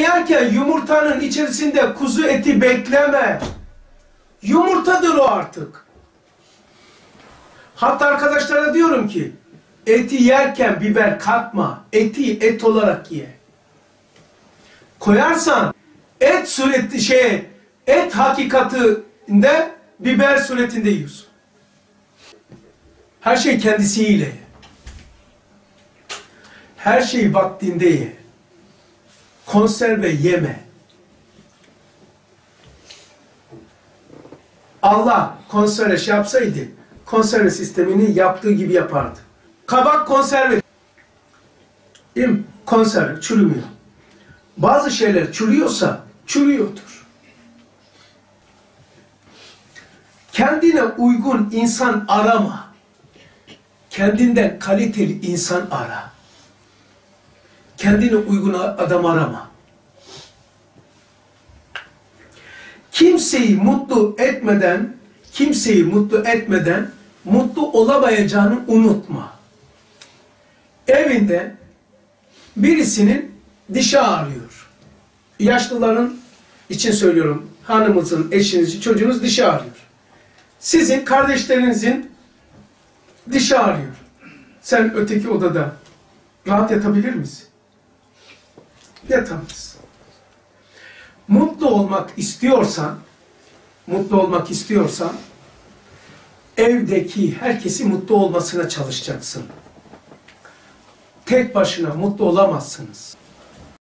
Yerken yumurtanın içerisinde kuzu eti bekleme. Yumurtadır o artık. Hatta arkadaşlara diyorum ki eti yerken biber katma. Eti et olarak ye. Koyarsan et sureti şey et hakikatinde biber suretinde yiyorsun. Her şey kendisiyle ye. Her şeyi vaktinde ye. Konserve yeme. Allah konserve şey yapsaydı, konserve sistemini yaptığı gibi yapardı. Kabak konserve. Değil mi? Konserve, çürümüyor. Bazı şeyler çürüyorsa, çürüyordur. Kendine uygun insan arama. Kendinden kaliteli insan ara. Kendine uygun adam arama. Kimseyi mutlu etmeden, kimseyi mutlu etmeden mutlu olamayacağını unutma. Evinde birisinin dişi ağrıyor. Yaşlıların için söylüyorum. Hanımızın, eşinizin, çocuğunuz dişi ağrıyor. Sizin kardeşlerinizin dişi ağrıyor. Sen öteki odada rahat yatabilir misin? Yatamazsın. Mutlu olmak istiyorsan, mutlu olmak istiyorsan, evdeki herkesi mutlu olmasına çalışacaksın. Tek başına mutlu olamazsınız.